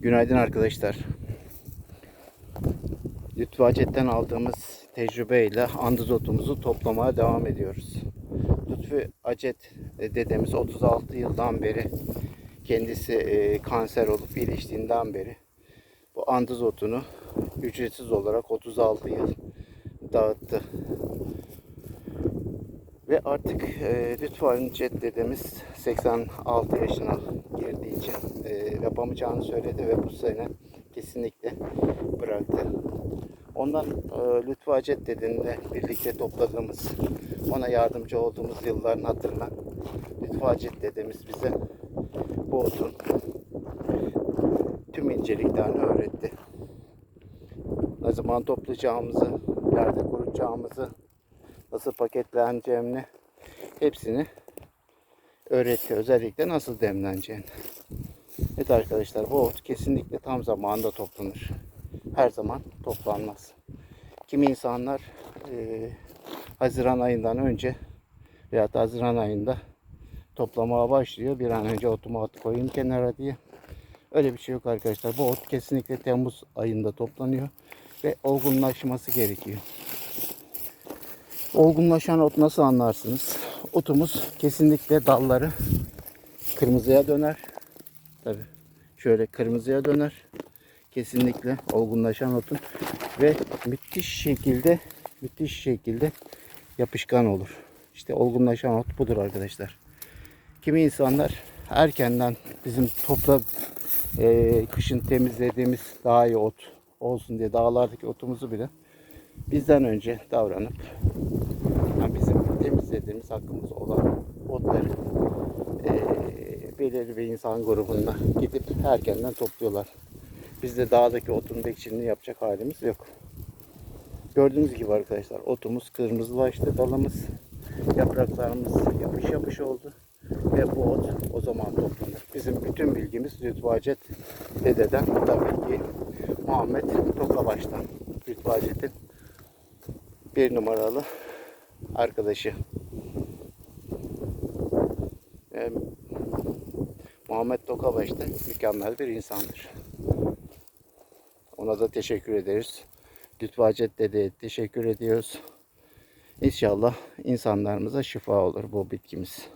Günaydın arkadaşlar. Lütfü Hacet'ten aldığımız tecrübeyle andızotumuzu toplamaya devam ediyoruz. Lütfü Hacet e, dedemiz 36 yıldan beri kendisi e, kanser olup iyileştiğinden beri bu andızotunu ücretsiz olarak 36 yıl dağıttı. Ve artık e, Lütfü Hacet dedemiz 86 yaşına girdiği için e, yapamayacağını söyledi ve bu sene kesinlikle bıraktı. Ondan e, Lütfü Hacet dedemle birlikte topladığımız, ona yardımcı olduğumuz yılların hatırına Lütfü Hacet dedemiz bize bu otun tüm inceliklerini öğretti. Ne zaman toplayacağımızı, nerede kurutacağımızı, nasıl paketleneceğini hepsini öğretiyor. Özellikle nasıl demleneceğini. Evet arkadaşlar bu ot kesinlikle tam zamanında toplanır. Her zaman toplanmaz. Kimi insanlar e, Haziran ayından önce veya da Haziran ayında toplamaya başlıyor. Bir an önce otumu at koyayım kenara diye. Öyle bir şey yok arkadaşlar. Bu ot kesinlikle Temmuz ayında toplanıyor ve olgunlaşması gerekiyor. Olgunlaşan ot nasıl anlarsınız? Otumuz kesinlikle dalları kırmızıya döner. Tabi şöyle kırmızıya döner. Kesinlikle olgunlaşan otun ve müthiş şekilde müthiş şekilde yapışkan olur. İşte olgunlaşan ot budur arkadaşlar. Kimi insanlar erkenden bizim topla e, kışın temizlediğimiz daha iyi ot olsun diye dağlardaki otumuzu bile bizden önce davranıp yani bizim temizlediğimiz hakkımız olan otları eee belirli bir insan grubunda gidip erkenden topluyorlar. Biz de dağdaki otun bekçiliğini yapacak halimiz yok. Gördüğünüz gibi arkadaşlar otumuz kırmızılaştı dalımız. Yapraklarımız yapış yapış oldu. Ve bu ot o zaman toplanır. Bizim bütün bilgimiz Lütfü Hacet dededen tabii ki Muhammed Tokabaş'tan. Lütfü Hacet'in bir numaralı arkadaşı. Muhammed Tokabaş da mükemmel bir insandır. Ona da teşekkür ederiz. Lütfü Hacet Dede'ye teşekkür ediyoruz. İnşallah insanlarımıza şifa olur bu bitkimiz.